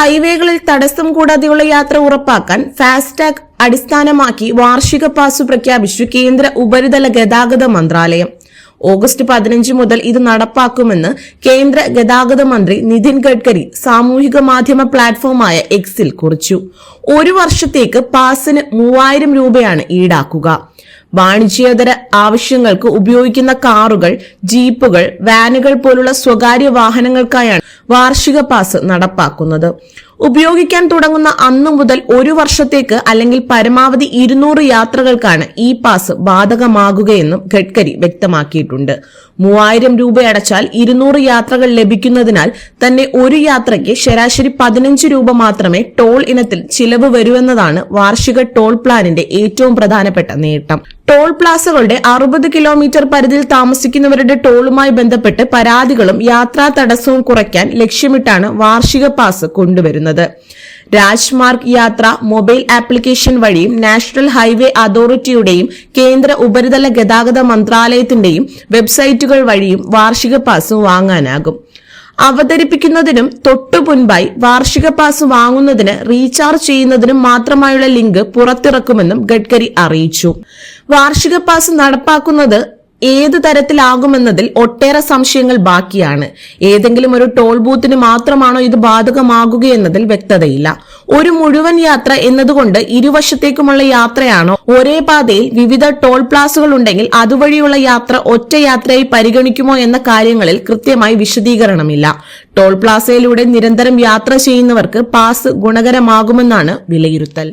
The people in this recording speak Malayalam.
ഹൈവേകളിൽ തടസ്സം കൂടാതെയുള്ള യാത്ര ഉറപ്പാക്കാൻ ഫാസ്ടാഗ് അടിസ്ഥാനമാക്കി വാർഷിക പാസ് പ്രഖ്യാപിച്ചു കേന്ദ്ര ഉപരിതല ഗതാഗത മന്ത്രാലയം. ഓഗസ്റ്റ് പതിനഞ്ച് മുതൽ ഇത് നടപ്പാക്കുമെന്ന് കേന്ദ്ര ഗതാഗത മന്ത്രി നിതിൻ ഗഡ്കരി സാമൂഹിക മാധ്യമ പ്ലാറ്റ്ഫോമായ എക്സിൽ കുറിച്ചു. ഒരു വർഷത്തേക്ക് പാസിന് മൂവായിരം രൂപയാണ് ഈടാക്കുക. വാണിജ്യേതര ആവശ്യങ്ങൾക്ക് ഉപയോഗിക്കുന്ന കാറുകൾ ജീപ്പുകൾ വാനുകൾ പോലുള്ള സ്വകാര്യ വാഹനങ്ങൾക്കായാണ് വാർഷിക പാസ് നടപ്പാക്കുന്നത്. ഉപയോഗിക്കാൻ തുടങ്ങുന്ന അന്നു മുതൽ ഒരു വർഷത്തേക്ക് അല്ലെങ്കിൽ പരമാവധി ഇരുന്നൂറ് യാത്രകൾക്കാണ് ഇ പാസ് ബാധകമാകുകയെന്നും ഗഡ്കരി വ്യക്തമാക്കിയിട്ടുണ്ട്. മൂവായിരം രൂപ അടച്ചാൽ ഇരുന്നൂറ് യാത്രകൾ ലഭിക്കുന്നതിനാൽ തന്നെ ഒരു യാത്രയ്ക്ക് ശരാശരി പതിനഞ്ച് രൂപ മാത്രമേ ടോൾ ഇനത്തിൽ ചിലവ് വരുമെന്നതാണ് വാർഷിക ടോൾ പ്ലാനിന്റെ ഏറ്റവും പ്രധാനപ്പെട്ട നേട്ടം. ടോൾ പ്ലാസകളുടെ അറുപത് കിലോമീറ്റർ പരിധിയിൽ താമസിക്കുന്നവരുടെ ടോളുമായി ബന്ധപ്പെട്ട് പരാതികളും യാത്രാ തടസ്സവും കുറയ്ക്കാൻ ലക്ഷ്യമിട്ടാണ് വാർഷിക പാസ് കൊണ്ടുവരുന്നത്. രാജ്മാർഗ് യാത്ര മൊബൈൽ ആപ്ലിക്കേഷൻ വഴിയും നാഷണൽ ഹൈവേ അതോറിറ്റിയുടെയും കേന്ദ്ര ഉപരിതല ഗതാഗത മന്ത്രാലയത്തിന്റെയും വെബ്സൈറ്റുകൾ വഴിയും വാർഷിക പാസ് വാങ്ങാനാകും. അവതരിപ്പിക്കുന്നതിനും തൊട്ടു മുൻപായി വാർഷിക പാസ് വാങ്ങുന്നതിന് റീചാർജ് ചെയ്യുന്നതിനും മാത്രമായുള്ള ലിങ്ക് പുറത്തിറക്കുമെന്നും ഗഡ്കരി അറിയിച്ചു. വാർഷിക പാസ് നടപ്പാക്കുന്നത് ഏത് തരത്തിലാകുമെന്നതിൽ ഒട്ടേറെ സംശയങ്ങൾ ബാക്കിയാണ്. ഏതെങ്കിലും ഒരു ടോൾ ബൂത്തിന് മാത്രമാണോ ഇത് ബാധകമാകുകയെന്നതിൽ വ്യക്തതയില്ല. ഒരു മുഴുവൻ യാത്ര എന്നതുകൊണ്ട് ഇരുവശത്തേക്കുമുള്ള യാത്രയാണോ? ഒരേ പാതയിൽ വിവിധ ടോൾ പ്ലാസുകൾ ഉണ്ടെങ്കിൽ അതുവഴിയുള്ള യാത്ര ഒറ്റ യാത്രയായി പരിഗണിക്കുമോ എന്ന കാര്യങ്ങളിൽ കൃത്യമായി വിശദീകരണമില്ല. ടോൾ പ്ലാസയിലൂടെ നിരന്തരം യാത്ര ചെയ്യുന്നവർക്ക് പാസ് ഗുണകരമാകുമെന്നാണ് വിലയിരുത്തൽ.